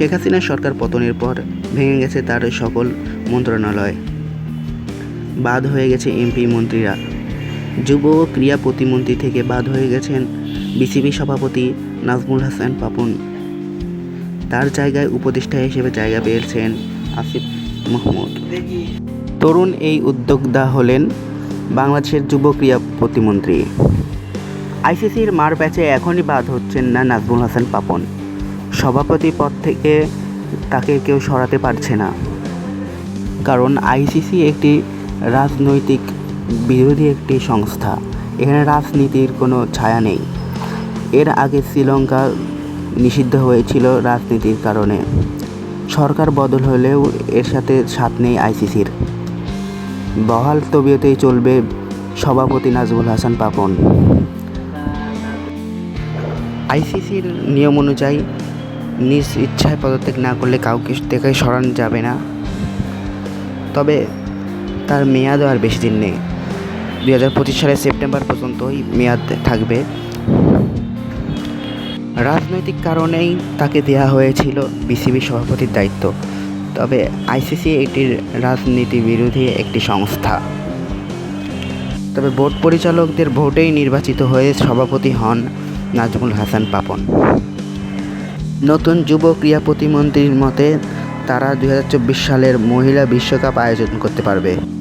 শেখ হাসিনা সরকার পতনের পর ভেঙে গেছে তার সকল মন্ত্রণালয়। বাদ হয়ে গেছে এমপি মন্ত্রীরা। যুব ও ক্রীড়া প্রতিমন্ত্রী থেকে বাদ হয়ে গেছেন বিসিবি সভাপতি নাজমুল হাসান পাপন। তার জায়গায় উপদেষ্টা হিসেবে জায়গা পেয়েছেন আসিফ মাহমুদ। তরুণ এই উদ্যোক্তা হলেন বাংলাদেশের যুব ক্রীড়া প্রতিমন্ত্রী। আইসিসির মার প্যাচে এখনই বাদ হচ্ছেন না নাজমুল হাসান পাপন। সভাপতি পদ থেকে তাকে কেউ সরাতে পারছে না। কারণ আইসিসি একটি রাজনৈতিক বিরোধী একটি সংস্থা। এখানে রাজনীতির কোনো ছায়া নেই। এর আগে শ্রীলঙ্কা নিষিদ্ধ হয়েছিল রাজনীতির কারণে। সরকার বদল হলেও এর সাথে সাথ নেই আইসিসির। বহাল তবিয়তেই চলবে সভাপতি নাজমুল হাসান পাপন। আইসিসির নিয়ম অনুযায়ী নিজ ইচ্ছায় পদত্যাগ না করলে কাউকে থেকে সরানো যাবে না। তবে তার মেয়াদও আর বেশি দিন নেই। দুই হাজার পঁচিশ সালের সেপ্টেম্বর পর্যন্তই মেয়াদ থাকবে। রাজনৈতিক কারণেই তাকে দেয়া হয়েছিল বিসিবি সভাপতির দায়িত্ব। তবে আইসিসি এটির রাজনীতি বিরোধী একটি সংস্থা। তবে বোর্ড পরিচালকদের ভোটেই নির্বাচিত হয়ে সভাপতি হন নাজমুল হাসান পাপন। নতুন যুব ক্রীড়া প্রতিমন্ত্রীর মতে, তারা দু হাজার চব্বিশ সালের মহিলা বিশ্বকাপ আয়োজন করতে পারবে।